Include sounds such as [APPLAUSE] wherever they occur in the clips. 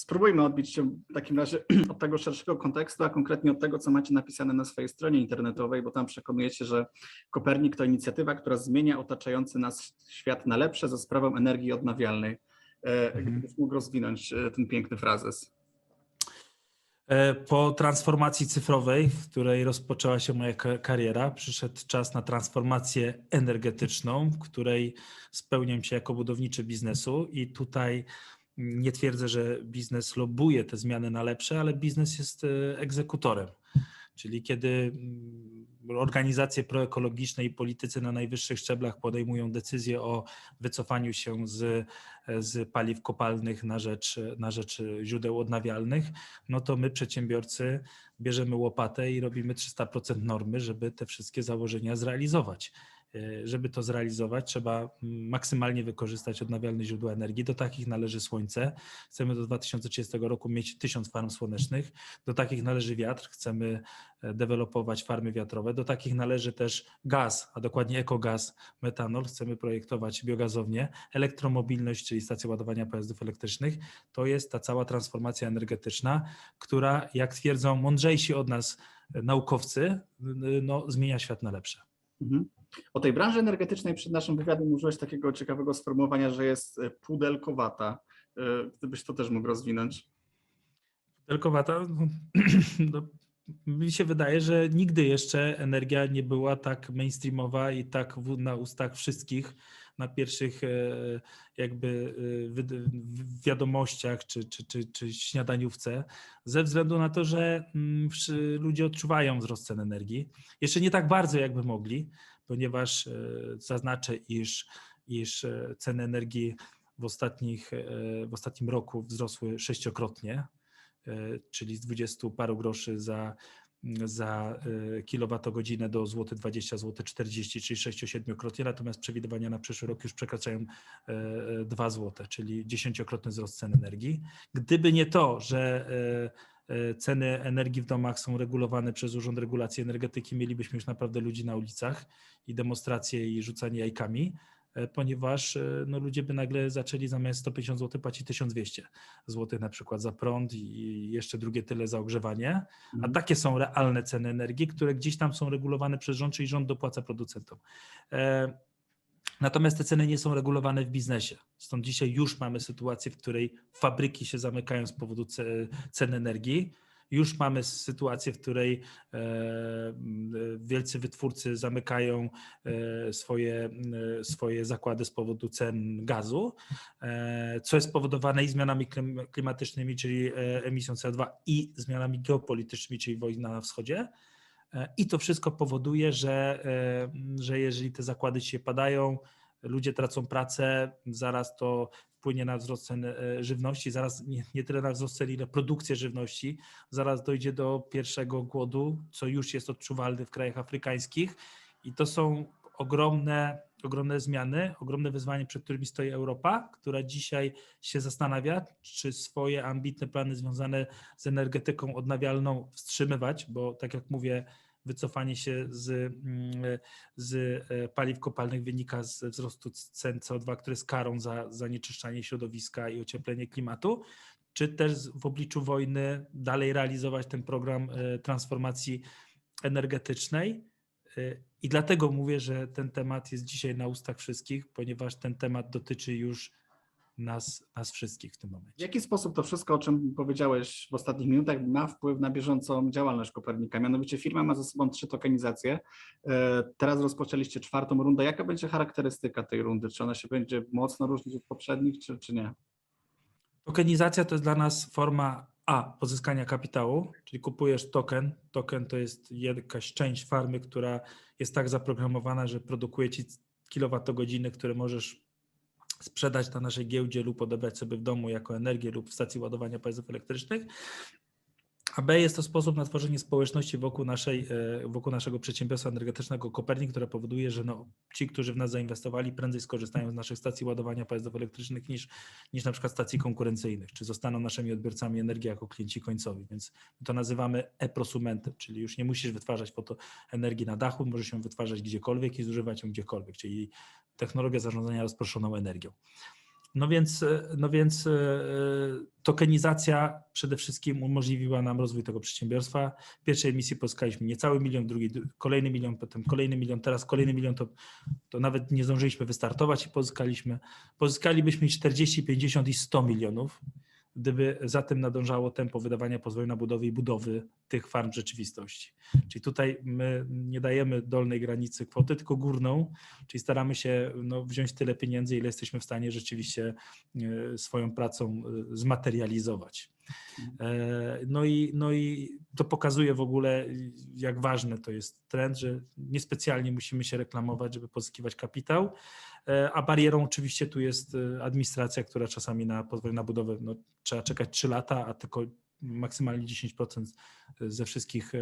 spróbujmy odbić się w takim razie [CLEARS THROAT] od tego szerszego kontekstu, a konkretnie od tego, co macie napisane na swojej stronie internetowej, bo tam przekonujecie, że Kopernik to inicjatywa, która zmienia otaczający nas świat na lepsze za sprawą energii odnawialnej. E, Mhm. Gdybyś mógł rozwinąć e, ten piękny frazes. E, Po transformacji cyfrowej, w której rozpoczęła się moja ka- kariera, przyszedł czas na transformację energetyczną, w której spełniam się jako budowniczy biznesu i tutaj nie twierdzę, że biznes lobuje te zmiany na lepsze, ale biznes jest e, egzekutorem. Czyli kiedy mm, organizacje proekologiczne i politycy na najwyższych szczeblach podejmują decyzję o wycofaniu się z, z paliw kopalnych na rzecz, na rzecz źródeł odnawialnych, no to my przedsiębiorcy bierzemy łopatę i robimy 300% normy, żeby te wszystkie założenia zrealizować. E, Żeby to zrealizować, trzeba mm, maksymalnie wykorzystać odnawialne źródła energii. Do takich należy słońce. Chcemy do 2030 roku mieć 1000 farm słonecznych. Do takich należy wiatr. Chcemy e, dewelopować farmy wiatrowe. Do takich należy też gaz, a dokładnie ekogaz, metanol. Chcemy projektować biogazownie. Elektromobilność, czyli stacje ładowania pojazdów elektrycznych. To jest ta cała transformacja energetyczna, która, jak twierdzą mądrzejsi od nas e, naukowcy, no, zmienia świat na lepsze. Mhm. O tej branży energetycznej przed naszym wywiadem użyłeś takiego ciekawego sformułowania, że jest e, pudelkowata. E, Gdybyś to też mógł rozwinąć. Wielkowata, [CLEARS THROAT] no, no, mi się wydaje, że nigdy jeszcze energia nie była tak mainstreamowa i tak na ustach wszystkich na pierwszych e, jakby e, wiadomościach czy, czy, czy, czy śniadaniówce, ze względu na to, że mm, ludzie odczuwają wzrost cen energii. Jeszcze nie tak bardzo, jakby mogli, ponieważ e, zaznaczę, iż, iż ceny energii w, ostatnich, w ostatnim roku wzrosły sześciokrotnie, czyli z 20 paru groszy za, za e, kilowatogodzinę do złoty 20, złoty 40, czyli 6-7-krotnie, natomiast przewidywania na przyszły rok już przekraczają e, 2 złote, czyli dziesięciokrotny wzrost cen energii. Gdyby nie to, że e, e, ceny energii w domach są regulowane przez Urząd Regulacji Energetyki, mielibyśmy już naprawdę ludzi na ulicach i demonstracje i rzucanie jajkami, e, ponieważ e, no, ludzie by nagle zaczęli zamiast 150 zł płacić 1200 zł na przykład za prąd i jeszcze drugie tyle za ogrzewanie. A Mhm. takie są realne ceny energii, które gdzieś tam są regulowane przez rząd, czyli rząd dopłaca producentom. E, Natomiast te ceny nie są regulowane w biznesie. Stąd dzisiaj już mamy sytuację, w której fabryki się zamykają z powodu ce- cen energii. Już mamy sytuację, w której e, e, wielcy wytwórcy zamykają e, swoje, swoje zakłady z powodu cen gazu, co jest spowodowane i zmianami klim- klimatycznymi, czyli emisją CO2 i zmianami geopolitycznymi, czyli wojna na wschodzie. I to wszystko powoduje, że, że jeżeli te zakłady się padają, ludzie tracą pracę, zaraz to wpłynie na wzrost cen e, żywności, zaraz nie, nie tyle na wzrost cen, ile produkcję żywności, zaraz dojdzie do pierwszego głodu, co już jest odczuwalne w krajach afrykańskich. I to są ogromne, ogromne zmiany, ogromne wyzwanie, przed którymi stoi Europa, która dzisiaj się zastanawia, czy swoje ambitne plany związane z energetyką odnawialną wstrzymywać, bo tak jak mówię, wycofanie się z, mm, z e, paliw kopalnych wynika z wzrostu cen CO2, który jest karą za zanieczyszczanie środowiska i ocieplenie klimatu, czy też w obliczu wojny dalej realizować ten program e, transformacji energetycznej. E, I dlatego mówię, że ten temat jest dzisiaj na ustach wszystkich, ponieważ ten temat dotyczy już nas, nas wszystkich w tym W momencie. jaki sposób to wszystko, o czym powiedziałeś w ostatnich minutach, ma wpływ na bieżącą działalność Kopernika? Mianowicie firma ma ze sobą trzy tokenizacje. E, Teraz rozpoczęliście czwartą rundę. Jaka będzie charakterystyka tej rundy? Czy ona się będzie mocno różnić od poprzednich, czy, czy nie? Tokenizacja to jest dla nas forma A pozyskania kapitału, czyli kupujesz token. Token to jest jakaś część farmy, która jest tak zaprogramowana, że produkuje ci kilowatogodziny, które możesz sprzedać na naszej giełdzie lub odebrać sobie w domu jako energię lub w stacji ładowania pojazdów elektrycznych. A B jest to sposób na tworzenie społeczności wokół, naszej, e, wokół naszego przedsiębiorstwa energetycznego Kopernik, które powoduje, że no, ci, którzy w nas zainwestowali, prędzej skorzystają z naszych stacji ładowania pojazdów elektrycznych niż, niż na przykład stacji konkurencyjnych, czy zostaną naszymi odbiorcami energii jako klienci końcowi. Więc to nazywamy e-prosumentem, czyli już nie musisz wytwarzać energii na dachu, możesz ją wytwarzać gdziekolwiek i zużywać ją gdziekolwiek, czyli technologia zarządzania rozproszoną energią. No więc, e, no więc e, tokenizacja przede wszystkim umożliwiła nam rozwój tego przedsiębiorstwa. W pierwszej emisji pozyskaliśmy niecały milion, drugi dru- kolejny milion, potem kolejny milion, teraz kolejny milion, to, to nawet nie zdążyliśmy wystartować i pozyskaliśmy. Pozyskalibyśmy 40, 50 i 100 milionów, gdyby za tym nadążało tempo wydawania pozwoleń na budowę i budowy tych farm w rzeczywistości. Czyli tutaj my nie dajemy dolnej granicy kwoty, tylko górną, czyli staramy się no, wziąć tyle pieniędzy, ile jesteśmy w stanie rzeczywiście e, swoją pracą e, zmaterializować. E, No i, no i to pokazuje w ogóle, jak ważny to jest trend, że niespecjalnie musimy się reklamować, żeby pozyskiwać kapitał, a barierą oczywiście tu jest e, administracja, która czasami na pozwolenie na budowę no, trzeba czekać 3 lata, a tylko maksymalnie 10% ze wszystkich e,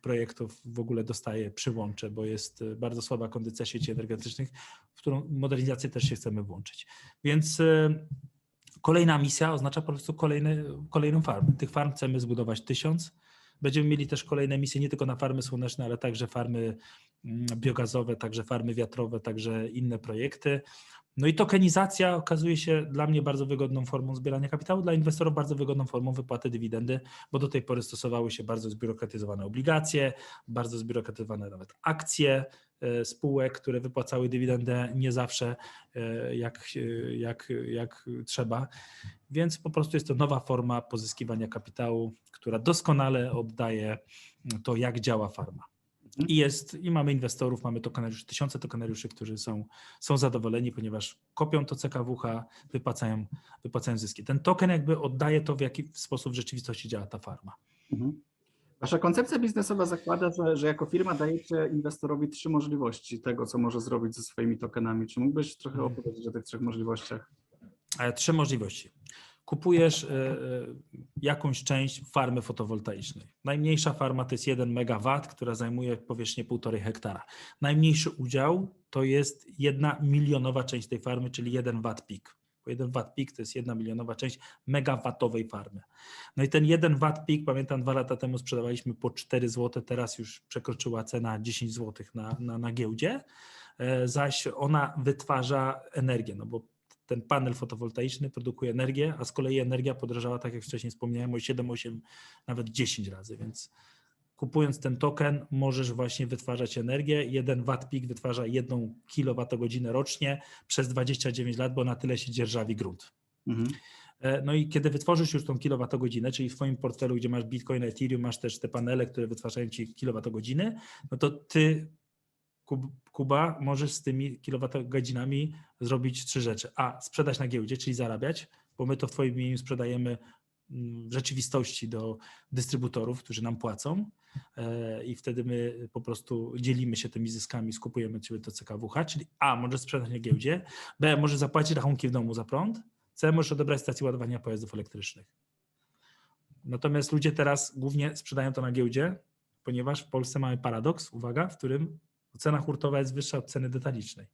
projektów w ogóle dostaje przyłącze, bo jest e, bardzo słaba kondycja sieci energetycznych, w którą modernizację też się chcemy włączyć. Więc e, kolejna misja oznacza po prostu kolejny, kolejną farmę. Tych farm chcemy zbudować tysiąc. Będziemy mieli też kolejne misje nie tylko na farmy słoneczne, ale także farmy biogazowe, także farmy wiatrowe, także inne projekty. No i tokenizacja okazuje się dla mnie bardzo wygodną formą zbierania kapitału, dla inwestorów bardzo wygodną formą wypłaty dywidendy, bo do tej pory stosowały się bardzo zbiurokratyzowane obligacje, bardzo zbiurokratyzowane nawet akcje e, spółek, które wypłacały dywidendę nie zawsze e, jak, jak, jak trzeba. Więc po prostu jest to nowa forma pozyskiwania kapitału, która doskonale oddaje to, jak działa farma. I jest, i mamy inwestorów, mamy tokenariuszy, tysiące tokenariuszy, którzy są, są zadowoleni, ponieważ kopią to CKWH, wypłacają, wypłacają zyski. Ten token jakby oddaje to, w jaki sposób w rzeczywistości działa ta farma. Mhm. Wasza koncepcja biznesowa zakłada, że, że jako firma dajecie inwestorowi trzy możliwości tego, co może zrobić ze swoimi tokenami. Czy mógłbyś trochę Mhm. opowiedzieć o tych trzech możliwościach? E, Trzy możliwości. Kupujesz e, e, jakąś część farmy fotowoltaicznej. Najmniejsza farma to jest 1 MW, która zajmuje powierzchnię 1,5 hektara. Najmniejszy udział to jest jedna milionowa część tej farmy, czyli 1 watt peak. Bo 1 watt peak to jest jedna milionowa część megawattowej farmy. No i ten 1 watt peak, pamiętam dwa lata temu sprzedawaliśmy po 4 zł, teraz już przekroczyła cena 10 zł na, na, na giełdzie, E, zaś ona wytwarza energię, no bo ten panel fotowoltaiczny produkuje energię, a z kolei energia podrożała, tak jak wcześniej wspomniałem, o 7, 8, nawet 10 razy, więc kupując ten token możesz właśnie wytwarzać energię. Jeden watt peak wytwarza 1 kWh rocznie przez 29 lat, bo na tyle się dzierżawi grunt. Mhm. E, No i kiedy wytworzysz już tą kilowatogodzinę, czyli w swoim portfelu, gdzie masz Bitcoin, Ethereum, masz też te panele, które wytwarzają ci kilowatogodziny, no to ty, Kuba, możesz z tymi kilowatogodzinami zrobić trzy rzeczy. A, sprzedać na giełdzie, czyli zarabiać, bo my to w twoim imieniu sprzedajemy mm, w rzeczywistości do dystrybutorów, którzy nam płacą e, i wtedy my po prostu dzielimy się tymi zyskami, skupujemy od ciebie to CKWH, czyli A, możesz sprzedać na giełdzie, B, możesz zapłacić rachunki w domu za prąd, C, możesz odebrać stację ładowania pojazdów elektrycznych. Natomiast ludzie teraz głównie sprzedają to na giełdzie, ponieważ w Polsce mamy paradoks, uwaga, w którym cena hurtowa jest wyższa od ceny detalicznej.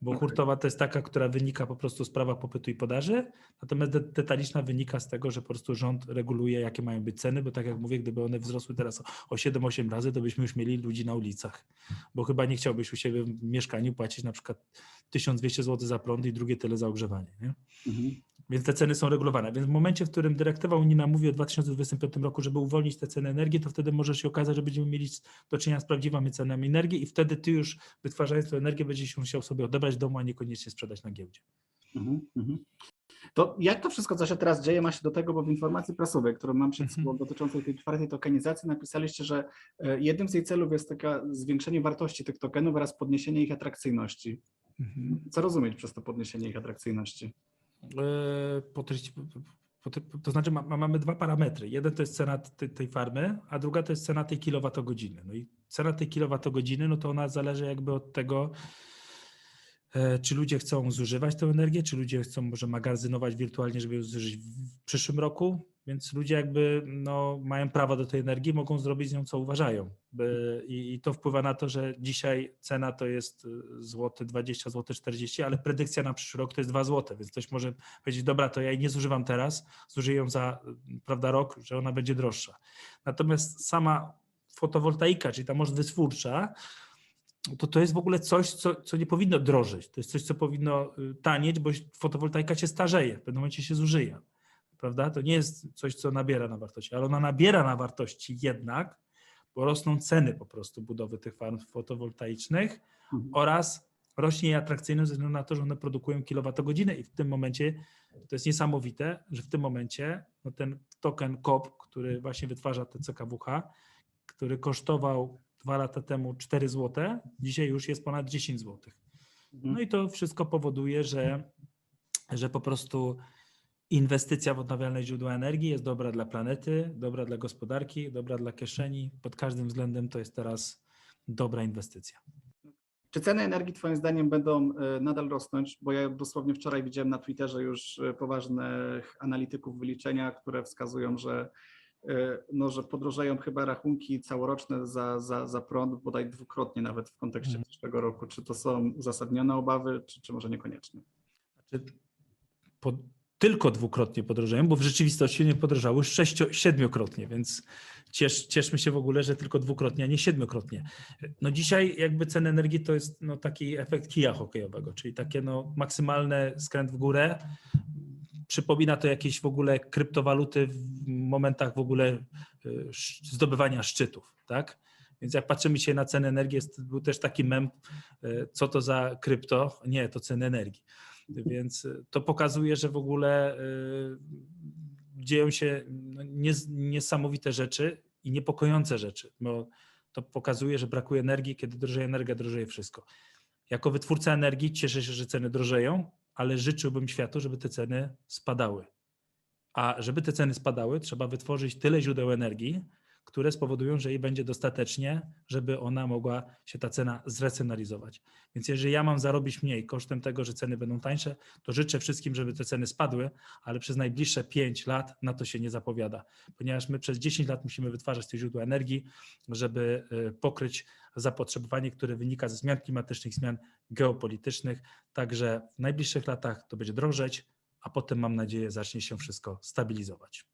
Bo Okej. hurtowa to jest taka, która wynika po prostu z prawa popytu i podaży, natomiast de- detaliczna wynika z tego, że po prostu rząd reguluje, jakie mają być ceny, bo tak jak mówię, gdyby one wzrosły teraz o- o 7-8 razy, to byśmy już mieli ludzi na ulicach. Bo chyba nie chciałbyś u siebie w mieszkaniu płacić na przykład 1200 zł za prąd i drugie tyle za ogrzewanie. Nie? Mhm. Więc te ceny są regulowane. Więc w momencie, w którym dyrektywa unijna mówi o 2025 roku, żeby uwolnić te ceny energii, to wtedy może się okazać, że będziemy mieli do czynienia z prawdziwymi cenami energii i wtedy ty już wytwarzając tę energię będziesz musiał sobie odebrać domu, a niekoniecznie sprzedać na giełdzie. Mhm. Mhm. To jak to wszystko, co się teraz dzieje, ma się do tego, bo w informacji prasowej, którą mam przed Mhm. sobą dotyczącej tej czwartej tokenizacji, napisaliście, że e, jednym z jej celów jest taka zwiększenie wartości tych tokenów oraz podniesienie ich atrakcyjności. Co rozumieć przez to podniesienie ich atrakcyjności? E, To znaczy ma- mamy dwa parametry. Jeden to jest cena tej, tej farmy, a druga to jest cena tej kilowatogodziny. No i cena tej kilowatogodziny, no to ona zależy jakby od tego, e, czy ludzie chcą zużywać tę energię, czy ludzie chcą może magazynować wirtualnie, żeby ją zużyć w przyszłym roku. Więc ludzie jakby no, mają prawo do tej energii, mogą zrobić z nią co uważają. I, to wpływa na to, że dzisiaj cena to jest y, złoty 20, złoty 40, ale predykcja na przyszły rok to jest 2 złote, więc ktoś może powiedzieć, dobra, to ja jej nie zużywam teraz, zużyję ją za y, prawda, rok, że ona będzie droższa. Natomiast sama fotowoltaika, czyli ta moc wytwórcza, to to jest w ogóle coś, co, co nie powinno drożyć. To jest coś, co powinno y, tanieć, bo fotowoltaika się starzeje, w pewnym momencie się zużyje. Prawda? To nie jest coś, co nabiera na wartości, ale ona nabiera na wartości jednak, bo rosną ceny po prostu budowy tych farm fotowoltaicznych Mhm. oraz rośnie jej atrakcyjność ze względu na to, że one produkują kilowatogodzinę i w tym momencie to jest niesamowite, że w tym momencie no ten token COP, który właśnie wytwarza te CKWH, który kosztował dwa lata temu 4 zł, dzisiaj już jest ponad 10 zł. Mhm. No i to wszystko powoduje, że, że po prostu inwestycja w odnawialne źródła energii jest dobra dla planety, dobra dla gospodarki, dobra dla kieszeni. Pod każdym względem to jest teraz dobra inwestycja. Czy ceny energii Twoim zdaniem będą e, nadal rosnąć? Bo ja dosłownie wczoraj widziałem na Twitterze już e, poważnych analityków wyliczenia, które wskazują, że, e, no, że podrożeją chyba rachunki całoroczne za, za, za prąd bodaj dwukrotnie nawet w kontekście Mhm. przyszłego roku. Czy to są uzasadnione obawy, czy, czy może niekoniecznie? Znaczy, po, tylko dwukrotnie podrożają, bo w rzeczywistości nie podrożały sześcio, siedmiokrotnie, więc ciesz, cieszmy się w ogóle, że tylko dwukrotnie, a nie siedmiokrotnie. No dzisiaj jakby ceny energii to jest no taki efekt kija hokejowego, czyli takie no maksymalny skręt w górę. Przypomina to jakieś w ogóle kryptowaluty w momentach w ogóle y, zdobywania szczytów, tak? Więc jak patrzymy dzisiaj na ceny energii, jest, był też taki mem, y, co to za krypto? Nie, to ceny energii. Więc y, to pokazuje, że w ogóle y, dzieją się no, nies- niesamowite rzeczy i niepokojące rzeczy, bo to pokazuje, że brakuje energii, kiedy drożeje energia, drożeje wszystko. Jako wytwórca energii cieszę się, że ceny drożeją, ale życzyłbym światu, żeby te ceny spadały. A żeby te ceny spadały, trzeba wytworzyć tyle źródeł energii, które spowodują, że jej będzie dostatecznie, żeby ona mogła się ta cena zracjonalizować. Więc jeżeli ja mam zarobić mniej kosztem tego, że ceny będą tańsze, to życzę wszystkim, żeby te ceny spadły, ale przez najbliższe 5 lat na to się nie zapowiada, ponieważ my przez 10 lat musimy wytwarzać te źródła energii, żeby y, pokryć zapotrzebowanie, które wynika ze zmian klimatycznych, zmian geopolitycznych. Także w najbliższych latach to będzie drożeć, a potem mam nadzieję zacznie się wszystko stabilizować.